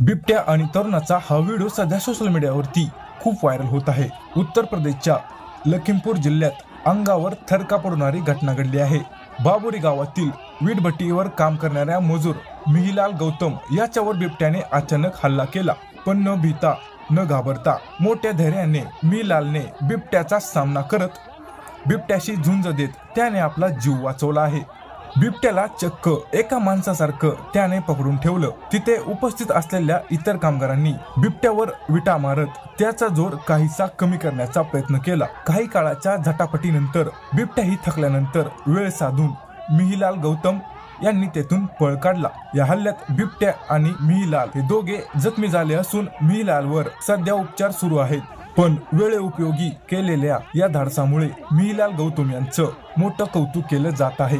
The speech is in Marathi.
बिबट्या आणि तरुणाचा हा व्हिडिओ सध्या सोशल मीडियावरती खूप व्हायरल होत आहे. उत्तर प्रदेशच्या लखीमपूर जिल्ह्यात अंगावर थरका पडणारी घटना घडली आहे. बाबुरी गावातील वीटभट्टीवर काम करणाऱ्या मजूर मिहिलाल गौतम याच्यावर बिबट्याने अचानक हल्ला केला पण न भीता न घाबरता मोठ्या धैर्याने मिहिलालने बिबट्याचा सामना करत बिबट्याशी झुंज देत त्याने आपला जीव वाचवला आहे. बिबट्याला चक्क एका माणसासारखं त्याने पकडून ठेवलं. तिथे उपस्थित असलेल्या इतर कामगारांनी बिबट्यावर विटा मारत त्याचा जोर काहीसा कमी करण्याचा प्रयत्न केला. काही काळाच्या झटापटीनंतर बिबट्याही थकल्यानंतर वेळ साधून मिहिलाल गौतम यांनी तेथून पळ काढला. या हल्ल्यात बिबट्या आणि मिहिलाल हे दोघे जखमी झाले असून मिहिलालवर सध्या उपचार सुरू आहेत. पण वेळेउपयोगी केलेल्या या धाडसामुळे मिहिलाल गौतम यांचं मोठं कौतुक केलं जात आहे.